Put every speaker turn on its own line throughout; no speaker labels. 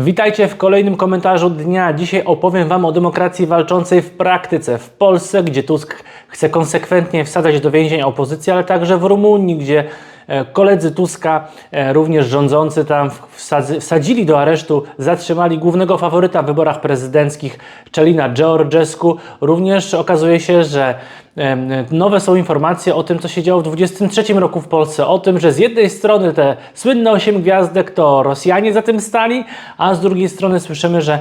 Witajcie w kolejnym komentarzu dnia. Dzisiaj opowiem Wam o demokracji walczącej w praktyce w Polsce, gdzie Tusk chce konsekwentnie wsadzać do więzień opozycję, ale także w Rumunii, gdzie e, koledzy Tuska, e, również rządzący tam wsadzili do aresztu, zatrzymali głównego faworyta w wyborach prezydenckich, Czelina Georgescu. Również okazuje się, że nowe są informacje o tym, co się działo w 23 roku w Polsce. O tym, że z jednej strony te słynne 8 gwiazdek to Rosjanie za tym stali, a z drugiej strony słyszymy, że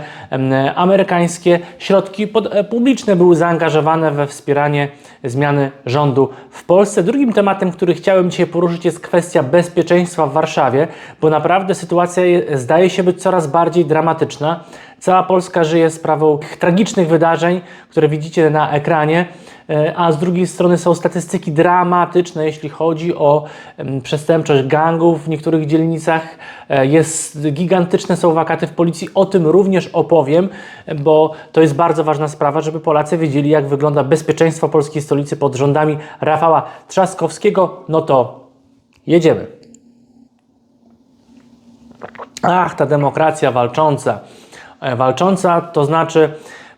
amerykańskie środki e, publiczne były zaangażowane we wspieranie zmiany rządu w Polsce. Drugim tematem, który chciałem dzisiaj poruszyć, jest kwestia bezpieczeństwa w Warszawie, bo naprawdę sytuacja je, zdaje się być coraz bardziej dramatyczna. Cała Polska żyje sprawą tragicznych wydarzeń, które widzicie na ekranie. E, a z drugiej strony są statystyki dramatyczne, jeśli chodzi o przestępczość gangów w niektórych dzielnicach. E, Jest gigantyczne są wakaty w policji. O tym również opowiem, bo to jest bardzo ważna sprawa, żeby Polacy wiedzieli, jak wygląda bezpieczeństwo polskiej stolicy pod rządami Rafała Trzaskowskiego. No to jedziemy. Ach, ta demokracja walcząca. E, Walcząca to znaczy,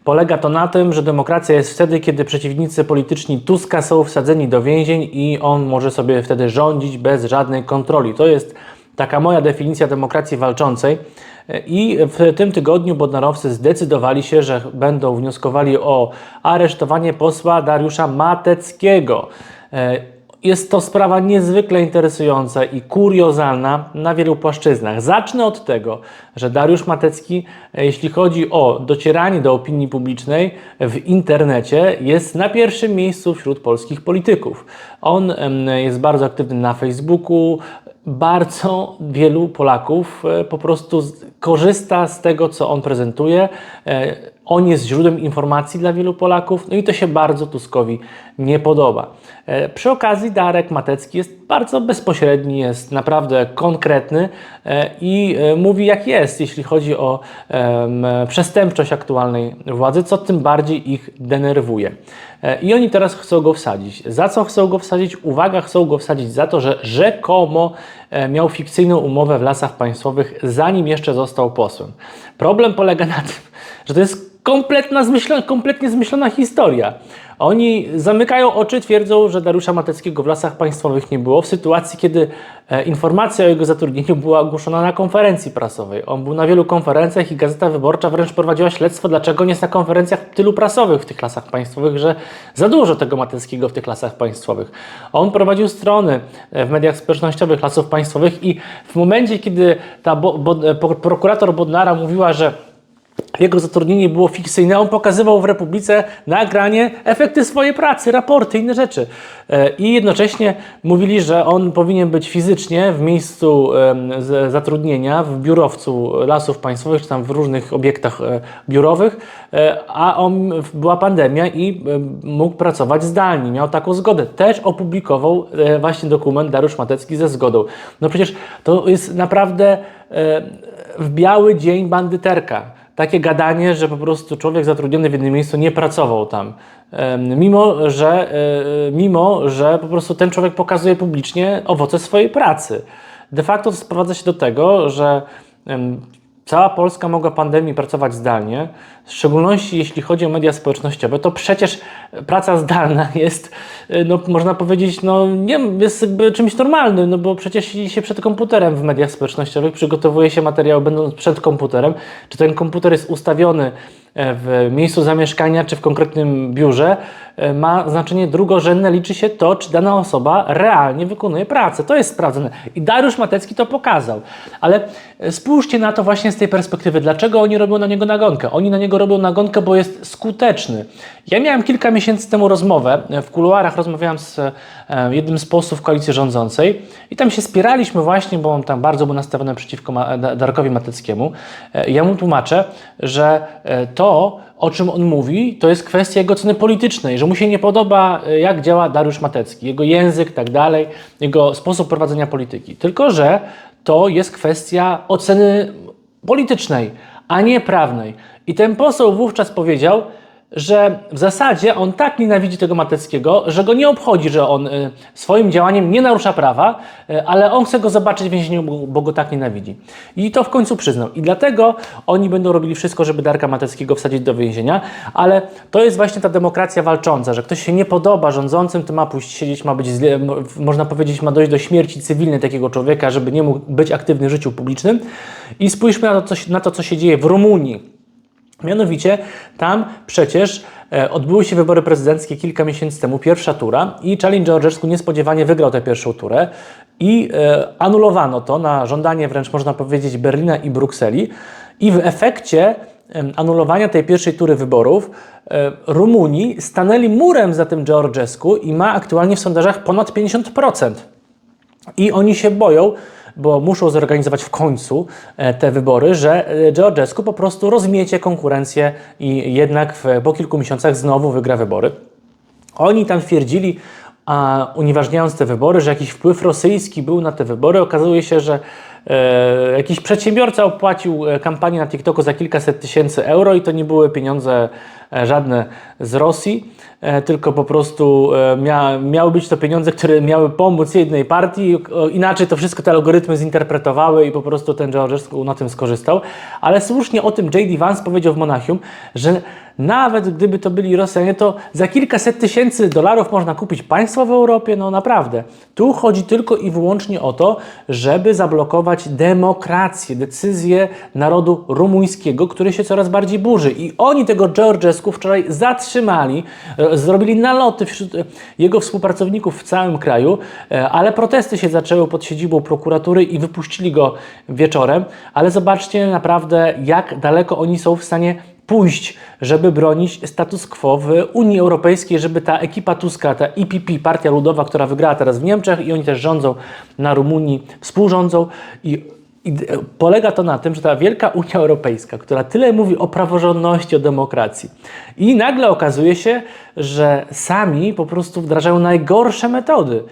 polega to na tym, że demokracja jest wtedy, kiedy przeciwnicy polityczni Tuska są wsadzeni do więzień i on może sobie wtedy rządzić bez żadnej kontroli. To jest taka moja definicja demokracji walczącej. E, I w tym tygodniu bodnarowcy zdecydowali się, że będą wnioskowali o aresztowanie posła Dariusza Mateckiego. E, jest to sprawa niezwykle interesująca i kuriozalna na wielu płaszczyznach. Zacznę od tego, że Dariusz Matecki, e, jeśli chodzi o docieranie do opinii publicznej w internecie, jest na pierwszym miejscu wśród polskich polityków. On jest bardzo aktywny na Facebooku. Bardzo wielu Polaków e, po prostu korzysta z tego, co on prezentuje. On jest źródłem informacji dla wielu Polaków, no i to się bardzo Tuskowi nie podoba. E, Przy okazji Darek Matecki jest bardzo bezpośredni, jest naprawdę konkretny e, i e, mówi jak jest, jeśli chodzi o przestępczość aktualnej władzy, co tym bardziej ich denerwuje. I oni teraz chcą go wsadzić. Za co chcą go wsadzić? Uwaga, chcą go wsadzić za to, że rzekomo miał fikcyjną umowę w lasach państwowych, zanim jeszcze został posłem. Problem polega na tym, że to jest kompletna zmyślona, kompletnie zmyślona historia. Oni zamykają oczy, twierdzą, że Dariusza Mateckiego w lasach państwowych nie było, w sytuacji, kiedy e, informacja o jego zatrudnieniu była ogłoszona na konferencji prasowej. On był na wielu konferencjach i Gazeta Wyborcza wręcz prowadziła śledztwo, dlaczego nie jest na konferencjach tylu prasowych w tych lasach państwowych, że za dużo tego Mateckiego w tych lasach państwowych. On prowadził strony e, w mediach społecznościowych lasów państwowych i w momencie, kiedy ta bo, bo, e, prokurator Bodnara mówiła, że jego zatrudnienie było fikcyjne. On pokazywał w Republice nagranie, efekty swojej pracy, raporty, inne rzeczy. E, I jednocześnie mówili, że on powinien być fizycznie w miejscu zatrudnienia, w biurowcu lasów państwowych, czy tam w różnych obiektach e, biurowych, e, a on, była pandemia i mógł pracować zdalnie. Miał taką zgodę. Też opublikował właśnie dokument Dariusz Matecki ze zgodą. No przecież to jest naprawdę w biały dzień bandyterka takie gadanie, że po prostu człowiek zatrudniony w jednym miejscu nie pracował tam. Mimo że, e, mimo, że po prostu ten człowiek pokazuje publicznie owoce swojej pracy. De facto to sprowadza się do tego, że cała Polska mogła pandemii pracować zdalnie, w szczególności jeśli chodzi o media społecznościowe, to przecież praca zdalna jest, e, no, można powiedzieć, no, nie, jest czymś normalnym, no bo przecież siedzi się przed komputerem w mediach społecznościowych, przygotowuje się materiał będąc przed komputerem. Czy ten komputer jest ustawiony e, w miejscu zamieszkania, czy w konkretnym biurze, e, ma znaczenie drugorzędne. Liczy się to, czy dana osoba realnie wykonuje pracę. To jest sprawdzone. I Dariusz Matecki to pokazał. Ale e, spójrzcie na to właśnie z tej perspektywy. Dlaczego oni robią na niego nagonkę? Oni na niego robią nagonkę, bo jest skuteczny. Ja miałem kilka miesięcy temu rozmowę. e, W kuluarach rozmawiałem z e, jednym z posłów koalicji rządzącej i tam się spieraliśmy właśnie, bo on tam bardzo był nastawiony przeciwko Darkowi Mateckiemu. E, Ja mu tłumaczę, że to, o czym on mówi, to jest kwestia jego ceny politycznej, że mu się nie podoba, jak działa Dariusz Matecki, jego język, tak dalej, jego sposób prowadzenia polityki. Tylko, że to jest kwestia oceny politycznej, a nie prawnej. I ten poseł wówczas powiedział, że w zasadzie on tak nienawidzi tego Mateckiego, że go nie obchodzi, że on y, swoim działaniem nie narusza prawa, y, ale on chce go zobaczyć w więzieniu, bo, go tak nienawidzi. I to w końcu przyznał. I dlatego oni będą robili wszystko, żeby Darka Mateckiego wsadzić do więzienia, ale to jest właśnie ta demokracja walcząca, że ktoś się nie podoba rządzącym, to ma pójść siedzieć, ma być, można powiedzieć, ma dojść do śmierci cywilnej takiego człowieka, żeby nie mógł być aktywny w życiu publicznym. I spójrzmy na to, co, na to, co się dzieje w Rumunii Mianowicie tam przecież e, odbyły się wybory prezydenckie kilka miesięcy temu, pierwsza tura i Charlie Georgescu niespodziewanie wygrał tę pierwszą turę i e, anulowano to na żądanie wręcz można powiedzieć Berlina i Brukseli i w efekcie anulowania tej pierwszej tury wyborów e, Rumuni stanęli murem za tym Georgescu i ma aktualnie w sondażach ponad 50%. I oni się boją, bo muszą zorganizować w końcu e, te wybory, że e, Georgescu po prostu rozmiecie konkurencję i jednak w, po kilku miesiącach znowu wygra wybory. Oni tam twierdzili, a unieważniając te wybory, że jakiś wpływ rosyjski był na te wybory. Okazuje się, że e, jakiś przedsiębiorca opłacił e, kampanię na TikToku za kilkaset tysięcy euro i to nie były pieniądze e, żadne z Rosji, tylko po prostu mia, miały być to pieniądze, które miały pomóc jednej partii. Inaczej to wszystko te algorytmy zinterpretowały i po prostu ten Georgescu na tym skorzystał. Ale słusznie o tym J.D. Vance powiedział w Monachium, że nawet gdyby to byli Rosjanie, to za kilkaset tysięcy dolarów można kupić państwo w Europie. No naprawdę. Tu chodzi tylko i wyłącznie o to, żeby zablokować demokrację, decyzję narodu rumuńskiego, który się coraz bardziej burzy. I oni tego Georgescu wczoraj zatrzymali, e, zrobili naloty wśród jego współpracowników w całym kraju, e, ale protesty się zaczęły pod siedzibą prokuratury i wypuścili go wieczorem. Ale zobaczcie naprawdę, jak daleko oni są w stanie pójść, żeby bronić status quo w Unii Europejskiej, żeby ta ekipa Tuska, ta EPP, Partia Ludowa, która wygrała teraz w Niemczech i oni też rządzą na Rumunii, współrządzą i i polega to na tym, że ta wielka Unia Europejska, która tyle mówi o praworządności, o demokracji, i nagle okazuje się, że sami po prostu wdrażają najgorsze metody.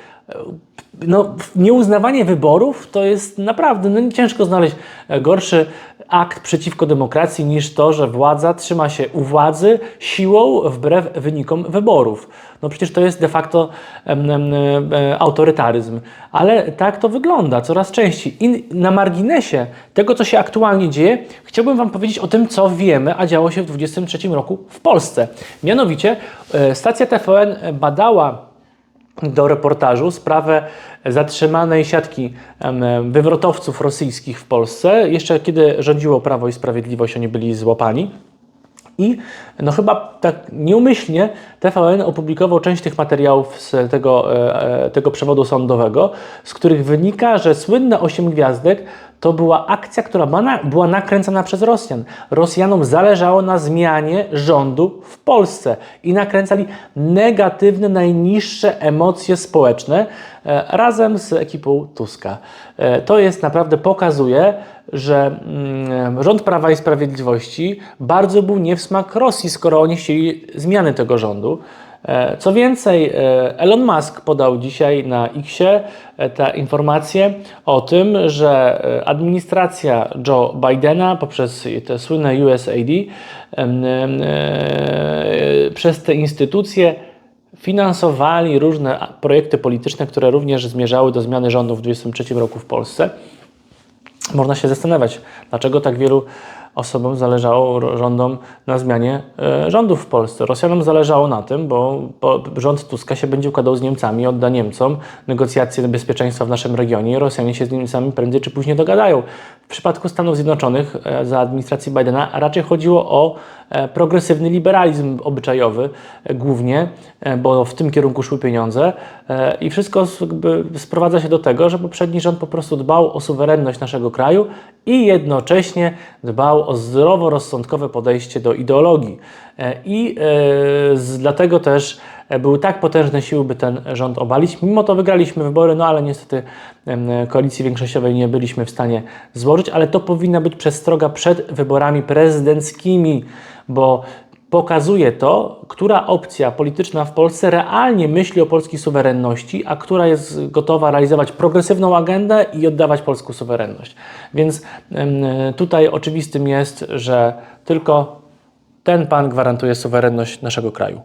No, nieuznawanie wyborów to jest naprawdę no, ciężko znaleźć gorszy akt przeciwko demokracji niż to, że władza trzyma się u władzy siłą wbrew wynikom wyborów. No przecież to jest de facto em, em, e, autorytaryzm. Ale tak to wygląda coraz częściej. I na marginesie tego, co się aktualnie dzieje, chciałbym Wam powiedzieć o tym, co wiemy, a działo się w 2023 roku w Polsce. Mianowicie e, stacja TVN badała do reportażu sprawę zatrzymanej siatki wywrotowców rosyjskich w Polsce. Jeszcze kiedy rządziło Prawo i Sprawiedliwość, oni byli złapani. I no chyba tak nieumyślnie TVN opublikował część tych materiałów z tego, e, e, tego przewodu sądowego, z których wynika, że słynne 8 gwiazdek to była akcja, która była, na, była nakręcana przez Rosjan. Rosjanom zależało na zmianie rządu w Polsce i nakręcali negatywne, najniższe emocje społeczne e, razem z ekipą Tuska. E, to jest naprawdę pokazuje, że mm, rząd Prawa i Sprawiedliwości bardzo był nie w smak Rosji, skoro oni chcieli zmiany tego rządu. E, Co więcej, e, Elon Musk podał dzisiaj na Xie e, tę informację o tym, że administracja Joe Bidena poprzez te słynne USAID przez te instytucje finansowali różne projekty polityczne, które również zmierzały do zmiany rządu w 2023 roku w Polsce. Można się zastanawiać, dlaczego tak wielu osobom zależało rządom na zmianie e, rządów w Polsce. Rosjanom zależało na tym, bo, bo rząd Tuska się będzie układał z Niemcami, odda Niemcom negocjacje bezpieczeństwa w naszym regionie i Rosjanie się z Niemcami prędzej czy później dogadają. W przypadku Stanów Zjednoczonych e, za administracji Bidena raczej chodziło o e, progresywny liberalizm obyczajowy e, głównie, bo w tym kierunku szły pieniądze i wszystko sprowadza się do tego, że poprzedni rząd po prostu dbał o suwerenność naszego kraju i jednocześnie dbał o zdroworozsądkowe podejście do ideologii. I dlatego też były tak potężne siły, by ten rząd obalić. Mimo to wygraliśmy wybory, no ale niestety koalicji większościowej nie byliśmy w stanie złożyć, ale to powinna być przestroga przed wyborami prezydenckimi, bo pokazuje to, która opcja polityczna w Polsce realnie myśli o polskiej suwerenności, a która jest gotowa realizować progresywną agendę i oddawać polską suwerenność. Więc tutaj oczywistym jest, że tylko ten pan gwarantuje suwerenność naszego kraju.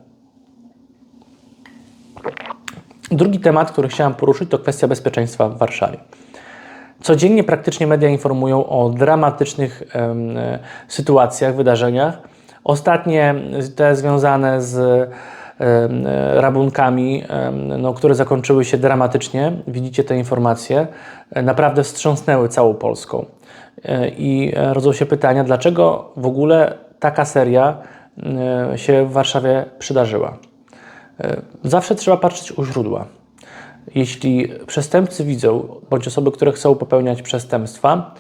Drugi temat, który chciałem poruszyć, to kwestia bezpieczeństwa w Warszawie. Codziennie praktycznie media informują o dramatycznych e, sytuacjach, wydarzeniach. Ostatnie te związane z e, rabunkami, no, które zakończyły się dramatycznie. Widzicie te informacje. E, Naprawdę wstrząsnęły całą Polską. I rodzą się pytania, dlaczego w ogóle taka seria się w Warszawie przydarzyła. E, Zawsze trzeba patrzeć u źródła. Jeśli przestępcy widzą, bądź osoby, które chcą popełniać przestępstwa,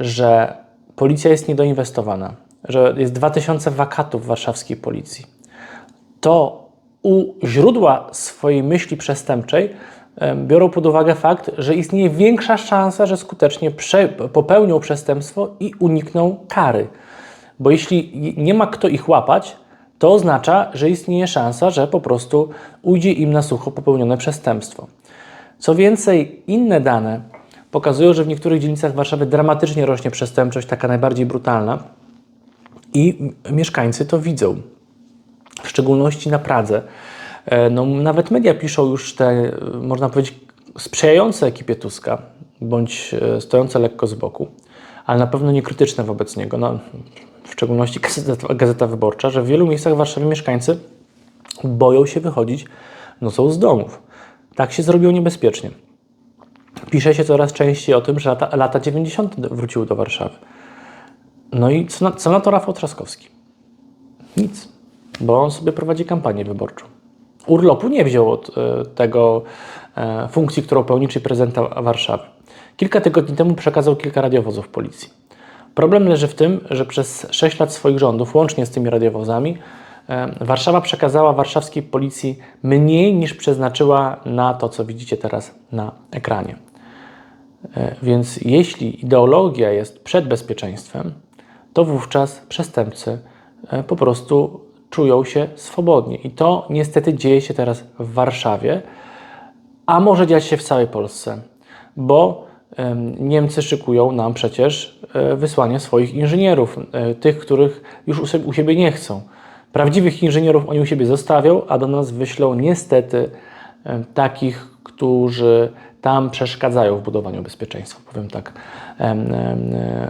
że policja jest niedoinwestowana, że jest 2000 wakatów w warszawskiej policji, to u źródła swojej myśli przestępczej em, biorą pod uwagę fakt, że istnieje większa szansa, że skutecznie prze, popełnią przestępstwo i unikną kary. Bo jeśli nie ma kto ich łapać, to oznacza, że istnieje szansa, że po prostu ujdzie im na sucho popełnione przestępstwo. Co więcej, inne dane pokazują, że w niektórych dzielnicach Warszawy dramatycznie rośnie przestępczość, taka najbardziej brutalna, i mieszkańcy to widzą w szczególności na Pradze. E, No, nawet media piszą już te, można powiedzieć, sprzyjające ekipie Tuska, bądź e, stojące lekko z boku, ale na pewno nie krytyczne wobec niego. No, w szczególności Gazeta, Gazeta Wyborcza, że w wielu miejscach w Warszawie mieszkańcy boją się wychodzić nocą z domów. Tak się zrobiło niebezpiecznie. Pisze się coraz częściej o tym, że lata, lata 90. wróciły do Warszawy. No i co na, co na to Rafał Trzaskowski? Nic, bo on sobie prowadzi kampanię wyborczą. Urlopu nie wziął od e, tego e, funkcji, którą pełni, prezydenta Warszawy. Kilka tygodni temu przekazał kilka radiowozów policji. Problem leży w tym, że przez 6 lat swoich rządów, łącznie z tymi radiowozami, e, Warszawa przekazała warszawskiej policji mniej niż przeznaczyła na to, co widzicie teraz na ekranie. E, Więc jeśli ideologia jest przed bezpieczeństwem, to wówczas przestępcy e, po prostu czują się swobodnie. I to niestety dzieje się teraz w Warszawie, a może dziać się w całej Polsce, bo Niemcy szykują nam przecież e, wysłanie swoich inżynierów, e, tych, których już u siebie- nie chcą. Prawdziwych inżynierów oni u siebie zostawią, a do nas wyślą niestety takich, którzy tam przeszkadzają w budowaniu bezpieczeństwa, powiem tak e,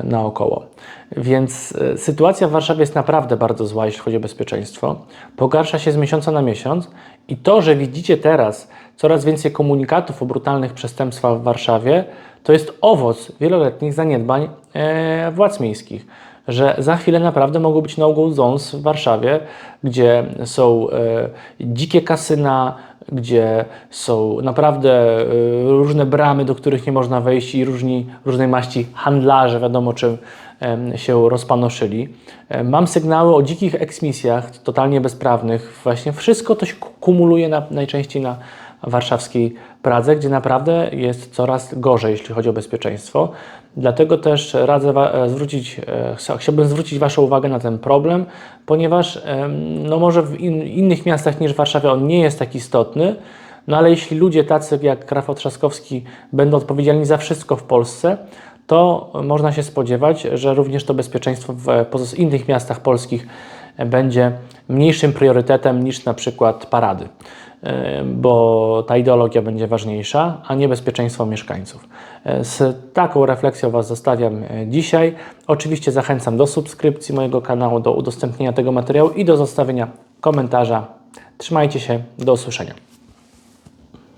naokoło. Więc sytuacja w Warszawie jest naprawdę bardzo zła, jeśli chodzi o bezpieczeństwo. Pogarsza się z miesiąca na miesiąc i to, że widzicie teraz coraz więcej komunikatów o brutalnych przestępstwach w Warszawie, to jest owoc wieloletnich zaniedbań e, władz miejskich że za chwilę naprawdę mogą być no-go zones w Warszawie, gdzie są e, dzikie kasyna, gdzie są naprawdę e, różne bramy, do których nie można wejść i różni, różnej maści handlarze, wiadomo czym się rozpanoszyli. E, Mam sygnały o dzikich eksmisjach, totalnie bezprawnych. Właśnie wszystko to się ku- kumuluje na, najczęściej na warszawskiej Pradze, gdzie naprawdę jest coraz gorzej, jeśli chodzi o bezpieczeństwo. Dlatego też radzę e, zwrócić, e, chcia- chciałbym zwrócić Waszą uwagę na ten problem, ponieważ no może w in, innych miastach niż Warszawa on nie jest tak istotny, no ale jeśli ludzie tacy jak Rafał Trzaskowski będą odpowiedzialni za wszystko w Polsce, to można się spodziewać, że również to bezpieczeństwo w pozos- innych miastach polskich będzie mniejszym priorytetem niż na przykład parady, e, bo ta ideologia będzie ważniejsza, a nie bezpieczeństwo mieszkańców. E, Z taką refleksją Was zostawiam e, dzisiaj. Oczywiście zachęcam do subskrypcji mojego kanału, do udostępnienia tego materiału i do zostawienia komentarza. Trzymajcie się, do usłyszenia.